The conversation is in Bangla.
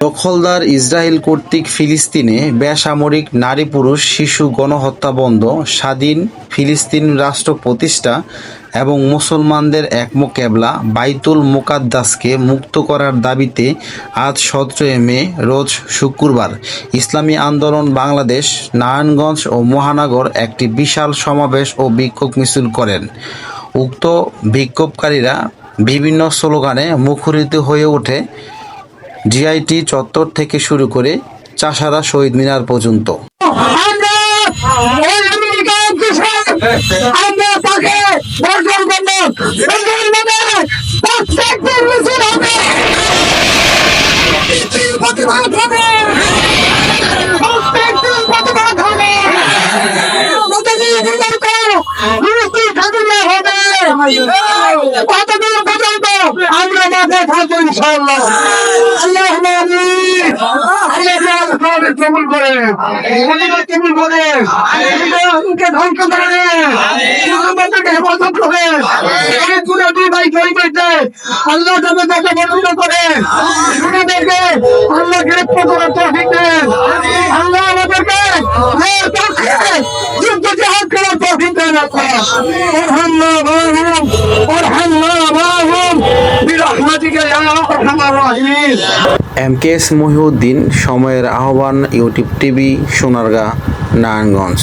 দখলদার ইসরায়েল কর্তৃক ফিলিস্তিনে বেসামরিক নারী পুরুষ শিশু গণহত্যা বন্ধ, স্বাধীন ফিলিস্তিন রাষ্ট্র প্রতিষ্ঠা এবং মুসলমানদের এক মোকাবলা বাইতুল মোকাদ্দাসকে মুক্ত করার দাবিতে আজ সতেরোই মে, রোজ শুক্রবার ইসলামী আন্দোলন বাংলাদেশ, নারায়ণগঞ্জ ও মহানগর একটি বিশাল সমাবেশ ও বিক্ষোভ মিছিল করেন। উক্ত বিক্ষোভকারীরা বিভিন্ন স্লোগানে মুখরিত হয়ে ওঠে জিআইটি চত্বর থেকে শুরু করে চাষারা শহীদ মিনার পর্যন্ত। কৃষক আমরা মাঠে থাকব ইনশাআল্লাহ আল্লাহ। আল্লাহ কবুল করে। কবুল করে। আমাদেরকে ধ্বংস করে আমাদেরকে হেফাজত করে। অনেক গুণে দুই ভাই জয়ী আল্লাহ তাদের তাকে বন্ধ করে। আমাদেরকে Allah. Allah. M K S Mohiuddin সময়ের আহ্বান ইউটিউব টিভি সোনারগাঁ নারায়ণগঞ্জ।